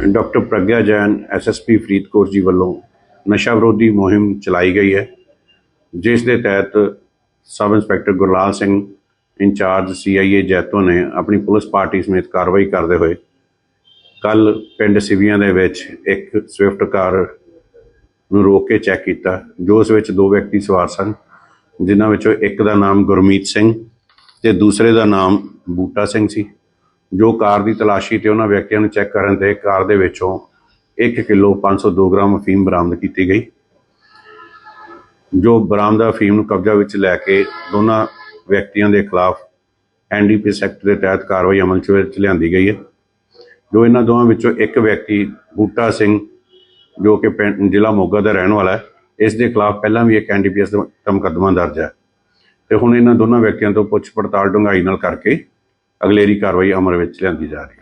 Doctor Pragya Jain SSP Faridkot ji ਵੱਲੋਂ ਨਸ਼ਾ ਵਿਰੋਧੀ ਮੁਹਿੰਮ ਚਲਾਈ ਗਈ ਹੈ, ਜਿਸ ਦੇ ਤਹਿਤ sub inspector Gurlal Singh incharge CIA Jaito ਨੇ ਆਪਣੀ ਪੁਲਿਸ ਪਾਰਟੀ ਸਮੇਤ ਕਾਰਵਾਈ ਕਰਦੇ ਹੋਏ ਕੱਲ ਪਿੰਡ ਸਿਵੀਆਂ ਦੇ ਵਿੱਚ ਇੱਕ ਸਵਿਫਟ ਕਾਰ ਨੂੰ ਰੋਕ ਕੇ ਚੈੱਕ ਕੀਤਾ, ਜੋ ਉਸ ਵਿੱਚ ਦੋ ਵਿਅਕਤੀ ਸਵਾਰ ਸਨ, ਜਿਨ੍ਹਾਂ ਵਿੱਚੋਂ ਇੱਕ ਦਾ ਨਾਮ ਗੁਰਮੀਤ ਸਿੰਘ ਤੇ ਦੂਸਰੇ ਦਾ ਨਾਮ ਬੂਟਾ ਸਿੰਘ ਸੀ। ਜੋ ਕਾਰ ਦੀ ਤਲਾਸ਼ੀ ਤੇ ਉਹਨਾਂ ਵਿਅਕਤੀਆਂ ਨੂੰ ਚੈੱਕ ਕਰਨ ਤੇ ਕਾਰ ਦੇ ਵਿੱਚੋਂ 1 ਕਿਲੋ 502 ਗ੍ਰਾਮ ਅਫੀਮ ਬਰਾਮਦ ਕੀਤੀ ਗਈ। ਜੋ ਬਰਾਮਦਾ ਅਫੀਮ ਨੂੰ ਕਬਜ਼ਾ ਵਿੱਚ ਲੈ ਕੇ ਦੋਨਾਂ ਵਿਅਕਤੀਆਂ ਦੇ ਖਿਲਾਫ ਐਨਡੀਪੀਐਸ ਐਕਟ ਦੇ ਤਹਿਤ ਕਾਰਵਾਈ ਅਮਲ 'ਚ ਵਿੱਚ ਲਿਆਂਦੀ ਗਈ ਹੈ। ਜੋ ਇਹਨਾਂ ਦੋਵਾਂ ਵਿੱਚੋਂ ਇੱਕ ਵਿਅਕਤੀ ਬੂਟਾ ਸਿੰਘ, ਜੋ ਕਿ ਪਿੰਡ ਜ਼ਿਲ੍ਹਾ ਮੋਗਾ ਦਾ ਰਹਿਣ ਵਾਲਾ ਹੈ, ਇਸ ਦੇ ਖਿਲਾਫ ਪਹਿਲਾਂ ਵੀ ਇੱਕ ਐਨਡੀਪੀਐਸ ਦਾ ਮੁਕੱਦਮਾ ਦਰਜ ਹੈ। ਤੇ ਹੁਣ ਇਹਨਾਂ ਦੋਨਾਂ ਵਿਅਕਤੀਆਂ ਤੋਂ ਪੁੱਛ ਪੜਤਾਲ ਡੂੰਘਾਈ ਨਾਲ ਕਰਕੇ ਅਗਲੇਰੀ ਕਾਰਵਾਈ ਅਮਲ ਵਿੱਚ ਲਿਆਂਦੀ ਜਾ ਰਹੀ ਹੈ।